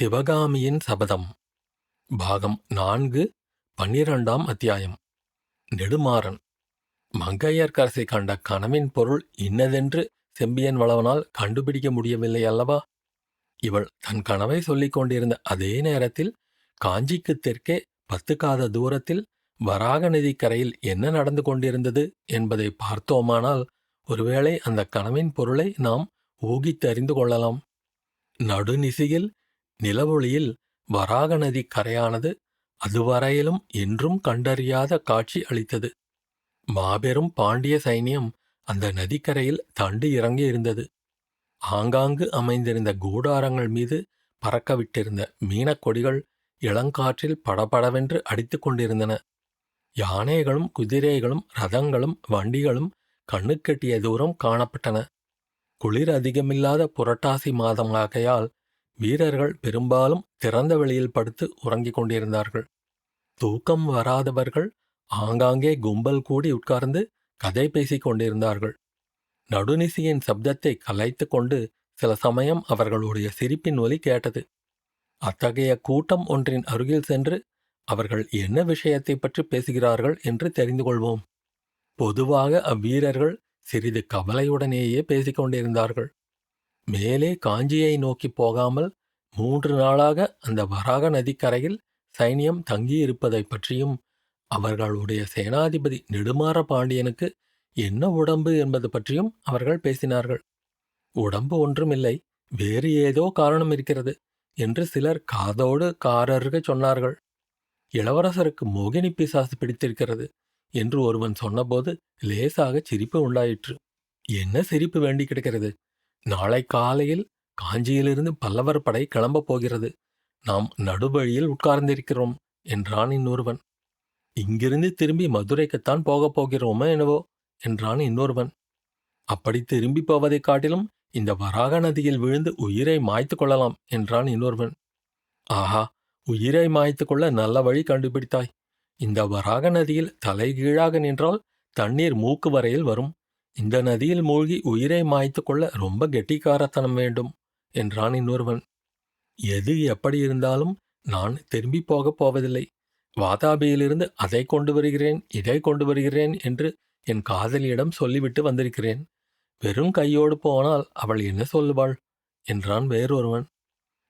சிவகாமியின் சபதம். பாகம் நான்கு பன்னிரண்டாம் அத்தியாயம். நெடுமாறன். மங்கையர்க்கரசை கண்ட கனவின் பொருள் இன்னதென்று செம்பியன் வளவனால் கண்டுபிடிக்க முடியவில்லை அல்லவா? இவள் தன் கனவை சொல்லிக் கொண்டிருந்த அதே நேரத்தில் காஞ்சிக்குத் தெற்கே பத்துக்காத தூரத்தில் வராக நதிக்கரையில் என்ன நடந்து கொண்டிருந்தது என்பதை பார்த்தோமானால் ஒருவேளை அந்த கனவின் பொருளை நாம் ஊகித்தறிந்து கொள்ளலாம். நடுநிசியில் நிலவொளியில் வராக நதி கரையானது அதுவரையிலும் என்றும் கண்டறியாத காட்சி அளித்தது. மாபெரும் பாண்டிய சைனியம் அந்த நதிக்கரையில் தண்டு இறங்கி இருந்தது. ஆங்காங்கு அமைந்திருந்த கூடாரங்கள் மீது பறக்கவிட்டிருந்த மீனக்கொடிகள் இளங்காற்றில் படபடவென்று அடித்துக் கொண்டிருந்தன. யானைகளும் குதிரைகளும் ரதங்களும் வண்டிகளும் கண்ணுக்கெட்டிய தூரம் காணப்பட்டன. குளிர் அதிகமில்லாத புரட்டாசி மாதமாகையால் வீரர்கள் பெரும்பாலும் திறந்த வெளியில் படுத்து உறங்கிக் கொண்டிருந்தார்கள். தூக்கம் வராதவர்கள் ஆங்காங்கே கும்பல் கூடி உட்கார்ந்து கதை பேசிக் கொண்டிருந்தார்கள். நடுநிசியின் சப்தத்தை கலைத்து கொண்டு சில சமயம் அவர்களுடைய சிரிப்பின் ஒலி கேட்டது. அத்தகைய கூட்டம் ஒன்றின் அருகில் சென்று அவர்கள் என்ன விஷயத்தை பற்றி பேசுகிறார்கள் என்று தெரிந்து கொள்வோம். பொதுவாக அவ்வீரர்கள் சிறிது கவலையுடனேயே பேசிக் கொண்டிருந்தார்கள். மேலே காஞ்சியை நோக்கிப் போகாமல் மூன்று நாளாக அந்த வராக நதிக்கரையில் சைனியம் தங்கியிருப்பதைப் பற்றியும் அவர்களுடைய சேனாதிபதி நெடுமாற பாண்டியனுக்கு என்ன உடம்பு என்பது பற்றியும் அவர்கள் பேசினார்கள். உடம்பு ஒன்றுமில்லை வேறு ஏதோ காரணம் இருக்கிறது என்று சிலர் காதோடு காரருக சொன்னார்கள். இளவரசருக்கு மோகினி பிசாசு பிடித்திருக்கிறது என்று ஒருவன் சொன்னபோது லேசாக சிரிப்பு உண்டாயிற்று. என்ன சிரிப்பு வேண்டி கிடக்கிறது? நாளை காலையில் காஞ்சியிலிருந்து பல்லவர் படை கிளம்பப் போகிறது. நாம் நடுவழியில் உட்கார்ந்திருக்கிறோம் என்றான் இன்னொருவன். இங்கிருந்து திரும்பி மதுரைக்குத்தான் போகப் போகிறோமோ என்னவோ என்றான் இன்னொருவன். அப்படி திரும்பி போவதைக் காட்டிலும் இந்த வராக நதியில் விழுந்து உயிரை மாய்த்து கொள்ளலாம் என்றான் இன்னொருவன். ஆஹா உயிரை மாய்த்து கொள்ள நல்ல வழி கண்டுபிடித்தாய். இந்த வராக நதியில் தலைகீழாக நின்றால் தண்ணீர் மூக்கு வரையில் வரும். இந்த நதியில் மூழ்கி உயிரை மாய்த்து கொள்ள ரொம்ப கெட்டிக்காரத்தனம் வேண்டும் என்றான் இன்னொருவன். எது எப்படி இருந்தாலும் நான் திரும்பி போகப் போவதில்லை. வாதாபியிலிருந்து அதை கொண்டு வருகிறேன் இதை கொண்டு வருகிறேன் என்று என் காதலியிடம் சொல்லிவிட்டு வந்திருக்கிறேன். வெறும் கையோடு போனால் அவள் என்ன சொல்லுவாள்? என்றான் வேறொருவன்.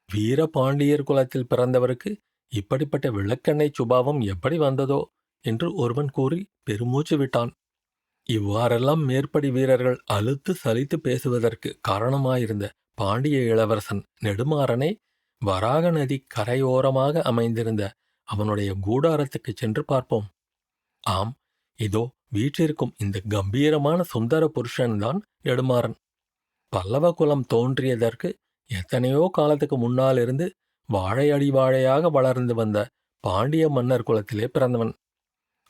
வீர பாண்டியர் குலத்தில் பிறந்தவருக்கு இப்படிப்பட்ட விளக்கெண்ணெய் சுபாவம் எப்படி வந்ததோ என்று ஒருவன் கூறி பெருமூச்சு விட்டான். இவ்வாறெல்லாம் மேற்படி வீரர்கள் அழுத்து சலித்து பேசுவதற்கு காரணமாயிருந்த பாண்டிய இளவரசன் நெடுமாறனை வராக நதி கரையோரமாக அமைந்திருந்த அவனுடைய கூடாரத்துக்குச் சென்று பார்ப்போம். ஆம் இதோ வீற்றிருக்கும் இந்த கம்பீரமான சுந்தர புருஷன்தான் நெடுமாறன். பல்லவ குலம் தோன்றியதற்கு எத்தனையோ காலத்துக்கு முன்னாலிருந்து வாழையடி வாழையாக வளர்ந்து வந்த பாண்டிய மன்னர் குலத்திலே பிறந்தவன்.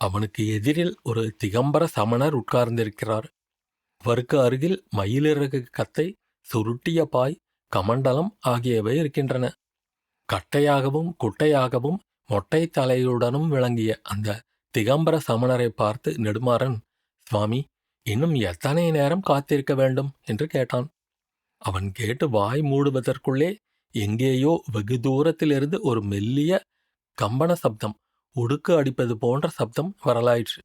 அவனுக்கு எதிரில் ஒரு திகம்பர சமணர் உட்கார்ந்திருக்கிறார். அவருக்கு அருகில் மயிலிறகு கத்தை சுருட்டிய பாய் கமண்டலம் ஆகியவை இருக்கின்றன. கட்டையாகவும் குட்டையாகவும் மொட்டை தலையுடனும் விளங்கிய அந்த திகம்பர சமணரை பார்த்து நெடுமாறன் சுவாமி இன்னும் எத்தனை நேரம் காத்திருக்க வேண்டும்? என்று கேட்டான். அவன் கேட்டு வாய் மூடுவதற்குள்ளே எங்கேயோ வெகு தூரத்திலிருந்து ஒரு மெல்லிய கம்பன சப்தம் உடுக்கு அடிப்பது போன்ற சப்தம் வரலாயிற்று.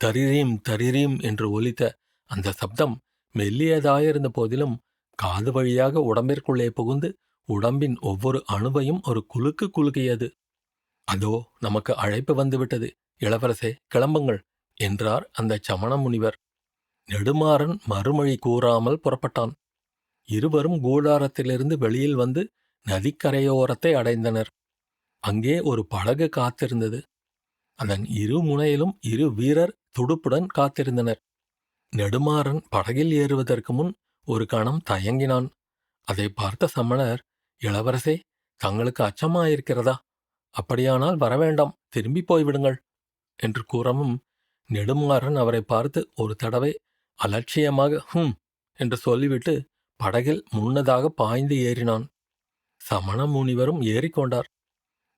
தரிரீம் தரிரீம் என்று ஒலித்த அந்த சப்தம் மெல்லியதாயிருந்த போதிலும் காது வழியாக உடம்பிற்குள்ளே புகுந்து உடம்பின் ஒவ்வொரு அணுவையும் ஒரு குலுக்கு குலுக்கியது. அதோ நமக்கு அழைப்பு வந்துவிட்டது. இளவரசே கிளம்புங்கள் என்றார் அந்த சமண முனிவர். நெடுமாறன் மறுமொழி கூறாமல் புறப்பட்டான். இருவரும் கூடாரத்திலிருந்து வெளியில் வந்து நதிக்கரையோரத்தை அடைந்தனர். அங்கே ஒரு படகு காத்திருந்தது. அதன் இரு முனையிலும் இரு வீரர் துடுப்புடன் காத்திருந்தனர். நெடுமாறன் படகில் ஏறுவதற்கு முன் ஒரு கணம் தயங்கினான். அதை பார்த்த சமணர் இளவரசே தங்களுக்கு அச்சமாயிருக்கிறதா? அப்படியானால் வரவேண்டாம் திரும்பி போய்விடுங்கள் என்று கூறவும் நெடுமாறன் அவரை பார்த்து ஒரு தடவை அலட்சியமாக ஹும் என்று சொல்லிவிட்டு படகில் முன்னதாக பாய்ந்து ஏறினான். சமண முனிவரும் ஏறிக்கொண்டார்.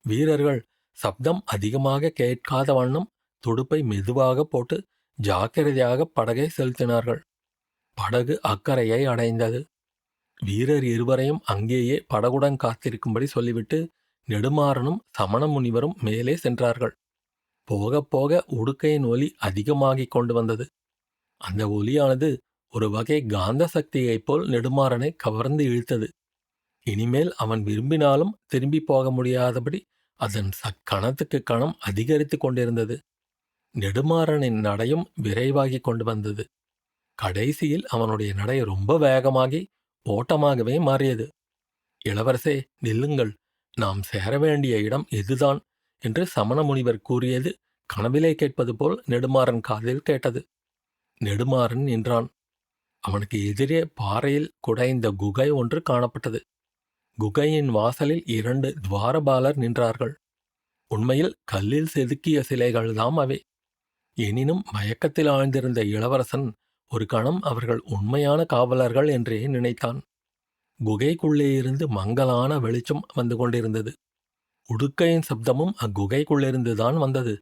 வீரர்கள் சப்தம் அதிகமாக கேட்காத வண்ணம் துடுப்பை மெதுவாக போட்டு ஜாக்கிரதையாக படகை செலுத்தினார்கள். படகு அக்கறையை அடைந்தது. வீரர் இருவரையும் அங்கேயே படகுடன் காத்திருக்கும்படி சொல்லிவிட்டு நெடுமாறனும் சமண முனிவரும் மேலே சென்றார்கள். போகப் போக உடுக்கையின் ஒலி அதிகமாகிக் கொண்டு வந்தது. அந்த ஒலியானது ஒரு வகை காந்த சக்தியைப் போல் நெடுமாறனை கவர்ந்து இழுத்தது. இனிமேல் அவன் விரும்பினாலும் திரும்பி போக முடியாதபடி அதன் சக் கணத்துக்கு கணம் அதிகரித்து கொண்டிருந்தது. நெடுமாறனின் நடையும் விரைவாகிக் கொண்டு வந்தது. கடைசியில் அவனுடைய நடை ரொம்ப வேகமாகி ஓட்டமாகவே மாறியது. இளவரசே நில்லுங்கள். நாம் சேர வேண்டிய இடம் இதுதான் என்று சமண முனிவர் கூறியது கனவிலே கேட்பது போல் நெடுமாறன் காதில் கேட்டது. நெடுமாறன் நின்றான். அவனுக்கு எதிரே பாறையில் குடைந்த குகை ஒன்று காணப்பட்டது. குகையின் வாசலில் இரண்டு துவாரபாலர் நின்றார்கள். உண்மையில் கல்லில் செதுக்கிய சிலைகள்தாம் அவை. எனினும் மயக்கத்தில் ஆழ்ந்திருந்த இளவரசன் ஒரு கணம் அவர்கள் உண்மையான காவலர்கள் என்றே நினைத்தான். குகைக்குள்ளே இருந்து மங்கலான வெளிச்சம் வந்து கொண்டிருந்தது. உடுக்கையின் சப்தமும் அக்குகைக்குள்ளிருந்துதான் வந்தது.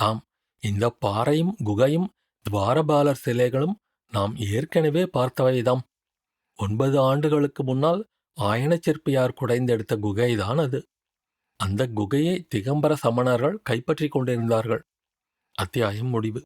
ஆம் இந்த பாறையும் குகையும் துவாரபாலர் சிலைகளும் நாம் ஏற்கனவே பார்த்தவைதாம். ஒன்பது ஆண்டுகளுக்கு முன்னால் ஆயனச்சிற்பியார் குடைந்தெடுத்த குகைதான் அது. அந்த குகையை திகம்பர சமணர்கள் கைப்பற்றிக் கொண்டிருந்தார்கள். அத்தியாயம் முடிவு.